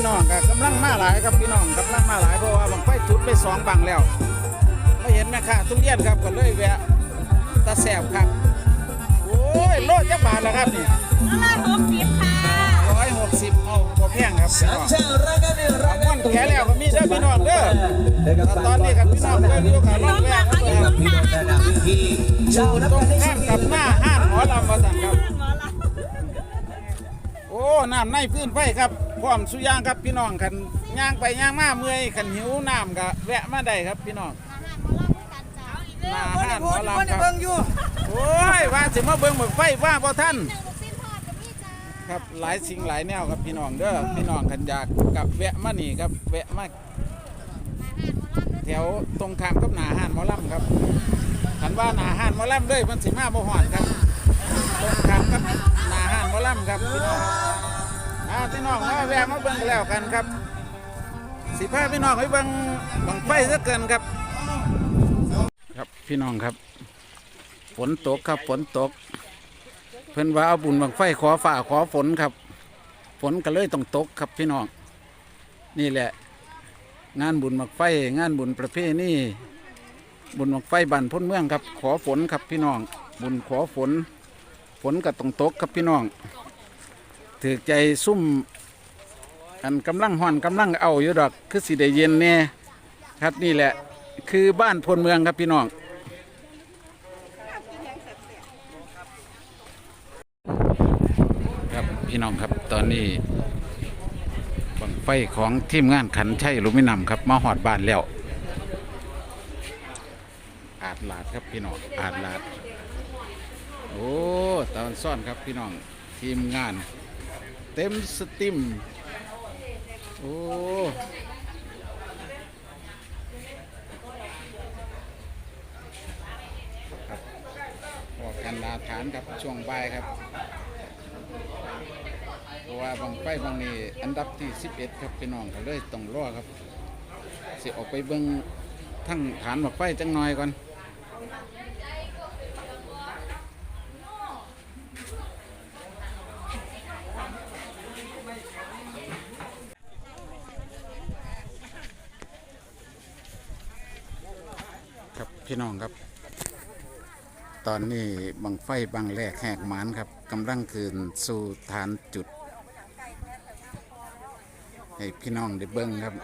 พี่น้องก็กำลังมาหลายครับพี่น้องกำลังมาหลายเพราะว่าบังไฟจุดไปสองบังแล้วไม่เห็นแม่ค้าทุเรียนครับก็เลยแวะตาแสบครับโอ้ยโลจักบาทแล้วครับนี่ละหกสิบค่ะร้อยหกสิบเอาบ่แพงครับพี่น้องม่วนแขนแล้วก็มีเด้อพี่น้องเด้อแต่ตอนนี้ครับพี่น้องเด้อมีโอกาสลลองงแวะมาคเขารับอยู่ตรงหน้าหมออยู่ตรงข้ามกับหน้าห้านหมอลำวาสันครับลโอ้น้ำในพื้นไฟครับ พร้อมสุอยางครับพี่น้องคันย่างไปย่างมาเมื่อยคันหิวน้ำก็แวะมาได้ครับพี่น้องหน้าห้านหมอลำครับโอ้ยว่าสิมาเบิ่งเบิ่งไฟว่าบ่ท่านครับหลายสิ่งหลายแนวครับพี่น้องเด้อพี่น้องคันอยากกับแวะมานี่ครับแวะมาแถวตรงข้ามกับหน้าห้านหมอลำครับคันว่าหน้าห้านหมอลำเลยมันสิมาบ่ฮอดครับตรงข้ามกับหน้าห้านหมอลำครับพี่น้อง อ่าพี่น้องมาแวะมาเบิ่งกันแล้วกันครับสิพาพี่น้องไปเบิ่งบังไฟซะเกินครับ ครับพี่น้องครับ ฝนตกครับฝนตก เพิ่นว่าเอาบุญบังไฟขอฝ่าขอฝนครับ ฝนก็เลยต้องตกครับพี่น้องนี่แหละ งานบุญบังไฟ งานบุญประเพณีบุญบังไฟบันพ้นเมืองครับ ขอฝนครับพี่น้อง บุญขอฝน ฝนก็ต้องตกครับพี่น้อง ถือใจซุ่มอันกำลังห่อนกำลังเอาอยู่ดอกคือสิได้เย็นแน่ครับนี่แหละ คือบ้านพลเมืองครับพี่น้องครับพี่น้องครับตอนนี้บังไฟของทีมงานขันชัยลูมินัมครับมาหอดบ้านแล้ว อาดลาดครับพี่น้องอาดลาดโอ้ตอนซ่อนครับพี่น้องทีมงาน เต็มสติมโอ้ครับพอกันลาฐานครับช่วงบ่ายครับเพราะว่าบางไฟบางนี้อันดับที่ 11 ครับพี่น้องก็เลยต้องรอครับสิออกไปเบิ่งทั้งฐานบักไฟจังหน่อยก่อน ครับพี่น้องครับ ตอนนี้บังไฟบางแรกแหกหมานครับกำลังคืนสู่ฐานจุด ให้พี่น้องได้เบิ้งครับ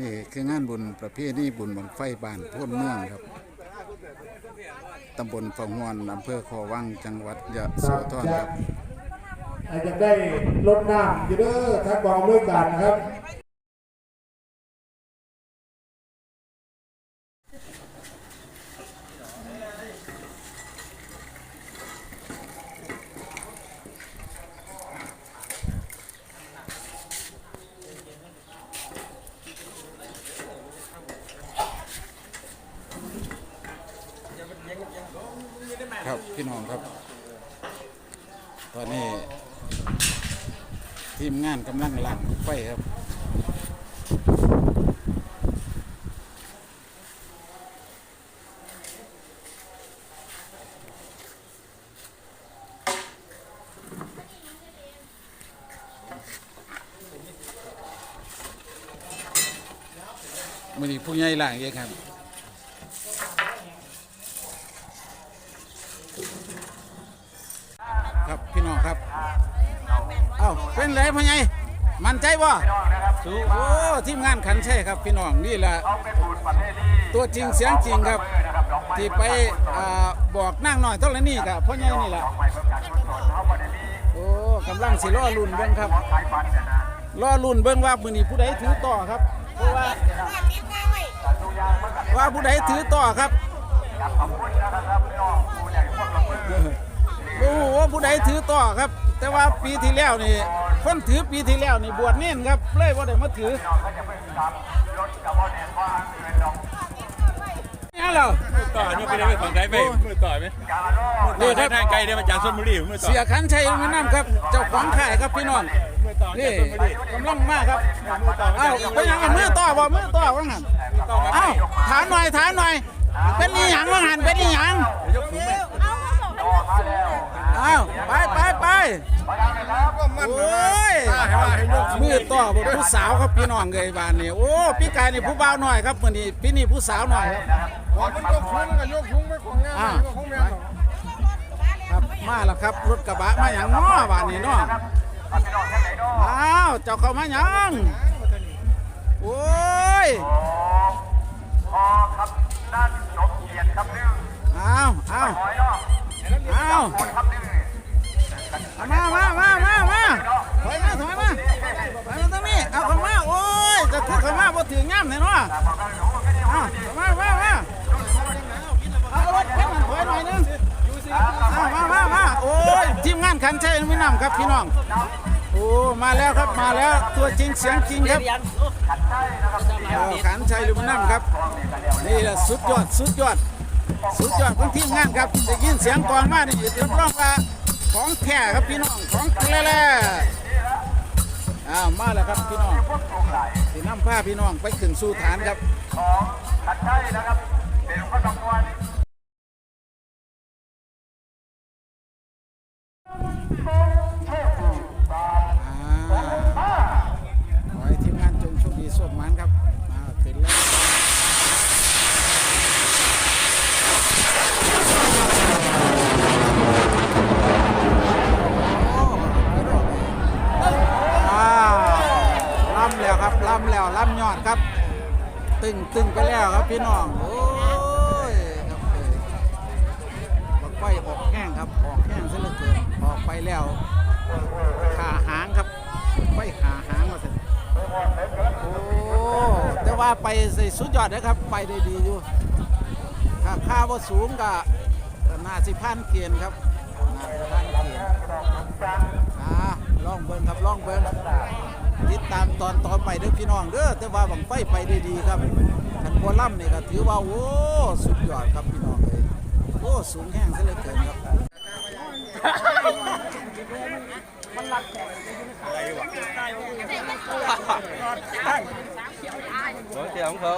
นี่คืองานบุญประเภทนี้บุญบังไฟบ้านพ่นเมืองครับตำบลฝั่งหวนอำเภอคอวังจังหวัดยะโสธรครับ อาจจะได้ลดน้ำอยู่เด้อทากองเรื่องการนะครับครับพี่น้องครับ ตอนนี้ ทีมงานกำลังหลังไฟครับมือนี้ผู้ใหญ่หลังเยอะครับครับพี่น้องครับ อ้าเป็นไรพ่อใหญ่มั่นใจบ่โอ้ทีมงานขันใช่ครับพี่น้องนี่แหละตัวจริงเสียงจริงครับ ที่ไปบอกนั่งหน่อยเท่านี้กับพ่อใหญ่นี่แหละโอ้กำลังสิล่อลุ่นเบิ่งครับล่อลุ่นเบิ่งว่ามือนี้ผู้ใดถือต่อครับเพราะว่าว่าผู้ใดถือต่อครับโอ้โหผู้ใดถือต่อครับ แต่ว่าปีที่แล้วนี่คนถือปีที่แล้วนี่บวชเน้นครับเลยว่าได้มาถือนี่เหรอต่อเนี่ยไปได้ไปฝั่งไกลไปมือต่อไหมมือต่อทางไกลได้มาจากชลบุรีมือต่อเสียขันชัยลุงน้ำครับ เจ้าของข่ายครับพี่น้องมือต่อนี่จากชลบุรีกำลังมากครับเอ้าเป็นยังไงมือต่อบ่มือต่อว่างั้นเอ้าถามหน่อยถามหน่อย เป็นอีหยังว่างั้นเป็นอีหยังยกสูงไหมเอ้า ยโอ้ยมือต่อบ่ผู้สาวครับพี่น้องเลยบ้านนี้โอ้พี่กายนี่ผู้บ่าวหน่อยครับมื้อนี้พี่นี่ผู้สาวหน่อยครับมันยกคุ้งกันยกคุ้งไปของงานอ่าของแม่ครับมาแล้วครับรถกระบะมาอย่างน้อบ้านนี้เนาะอ้าวเจ้าเข้ามาหยังโอ้ย ทีมงานขันชัยไม่นำครับพี่น้อง โอ้มาแล้วครับมาแล้วตัวจริงเสียงจริงครับโอ้ขันชัยลูกน้ำครับ นี่แหละสุดยอดสุดยอด สุดยอดของทีมงานครับได้ยินเสียงกองมานี่รับรองว่าของแท้ครับพี่น้องของแท้แล้วอ้าวมาแล้วครับพี่น้องสีน้ำผ้าพี่น้องไปขึ้นสู่ฐานครับอ่ จงโชคดีสวดมันครับมาถึงแล้วอ้าวล่ำแล้วครับล่ำแล้วล่ำยอดครับ ตึงตึงไปแล้วครับพี่น้องโอ้ยครับเอ้ยบักไฟออกแห้งครับออกแห้งซะเหลือเกินออกไปแล้ว ไปใส่สุดยอดนะครับ ไปได้ดีอยู่ค่าค่าว่าสูงก็น่าสิพันเกียนครับน่าสิพันเกียนอ่าลองเบิ้งครับลองเบิ้งติดตามตอนต่อไปเด้อพี่น้องเด้อแต่ว่าบังไฟไปได้ดีครับขันบัวล่ำนี่ก็ถือว่าโอ้สุดยอดครับพี่น้องเลยโอ้สูงแห้งซะเหลือเกินครับรถเสีย ของเขา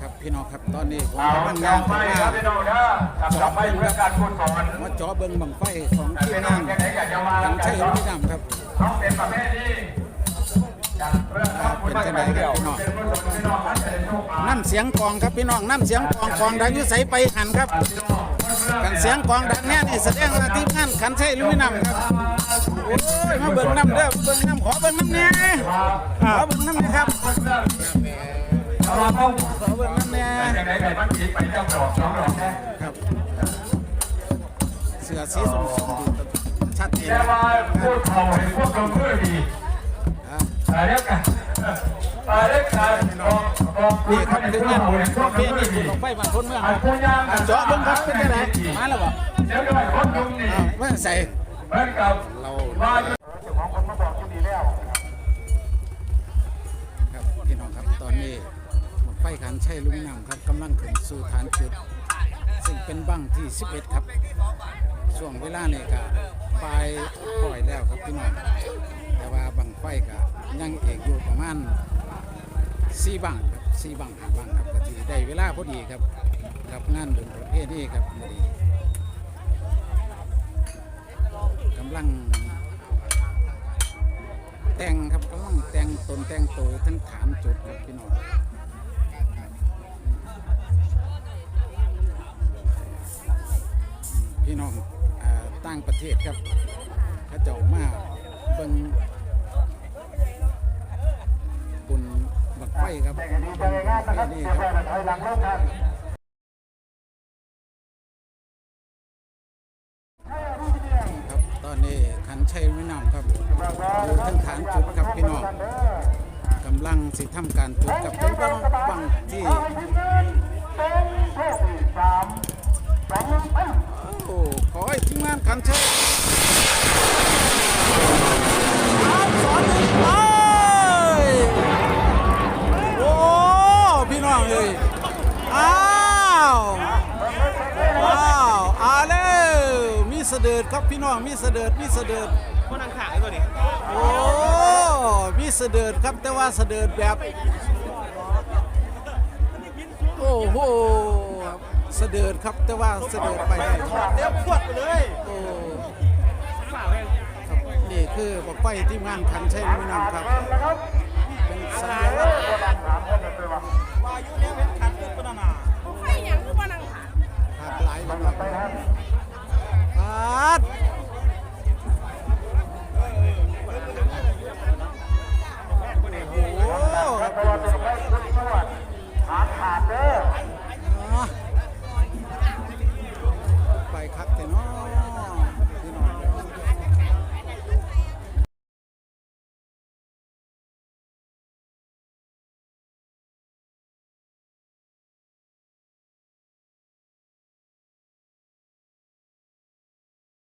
ครับพี่น้องครับตอนนี้ผมกำลังย่างเข้ามาจอเบิ้งครับมาจอเบิ้งบังไฟของทีมงานทางชัยรุ่นน้ำครับ เป็นจังไดครับพี่น้องน้ำเสียงกลองครับพี่น้องน้ำเสียงกลองกลองดังอยุ่ใสไปหันครับกันเสียงกลองดังแน่นี่แสดงว่าทีมงานขันชัยรุ่นน้ำครับโอ้ยมาเบิ้งน้ำเด้อเบิ้งน้ำขอเบิ้งน้ำเนี่ยขอเบิ้งน้ำนะครับขอเบิ่งน้ำเนี่ยครับเสือสีส้มๆดูชัดเจนครับอ่ะนี่ครับถึงงานบุญประเพณีบุญของไฟบางคนเมืองครับอะเจาะเบิ่งครับเป็นยังไงมาแล้วบ่อ้าวว่าใส่เราบ้านของครับพี่น้องครับตอนนี้หมดไฟขันใช่ลุงนำครับกำลังขึ้นสู่ฐานจุด ซึ่งเป็นบังที่ 11 ครับช่วงเวลานี่ก็ปลายปล่อยแล้วครับพี่น้องแต่ว่าบังไฟก็ ยังเอกอยู่ประมาณ4บังครับ4บัง5บังครับก็ที่ได้เวลาพอดีครับกับงานบุญประเภทนี้ครับพอดีกำลัง แต่งครับกำลังแต่งตนแต่งตัวทั้งฐานจุดครับพี่น้องพี่น้องอต่างประเทศครับเขาเจ้ามาเบิ่ง ไฟครับมาเบิ่งบุญบักไฟนี่ครับครับตอนนี้ขันชัยไม่นำครับอยู่ทั้งฐานจุดครับพี่น้องกำลังสิทำการจุดกับเป็นบังบังที่โอ้ขอให้ทีมงานขันเชิญสามสองหนึ่ง เสดิร์ดครับพี่น้องมีเสดิร์ดมีเสดิร์ดคนนั่งขายตัวนี้โอ้มีเสดิร์ดครับแต่ว่าเสดิร์ดแบบโอ้โหเสดิร์ดครับแต่ว่าเสดิร์ดไปได้เลี้ยวขวดไปเลยโอ้ฝ่าแม่งครับนี่คือบอกไปที่งานขันใช่ไหมน้ำครับเป็นสัญลักษณ์วายุเลี้ยวเป็นขัดขึ้นปนานาไฟอย่างคือบ่นั่งขาขาดหลายครับขาดโอ้โห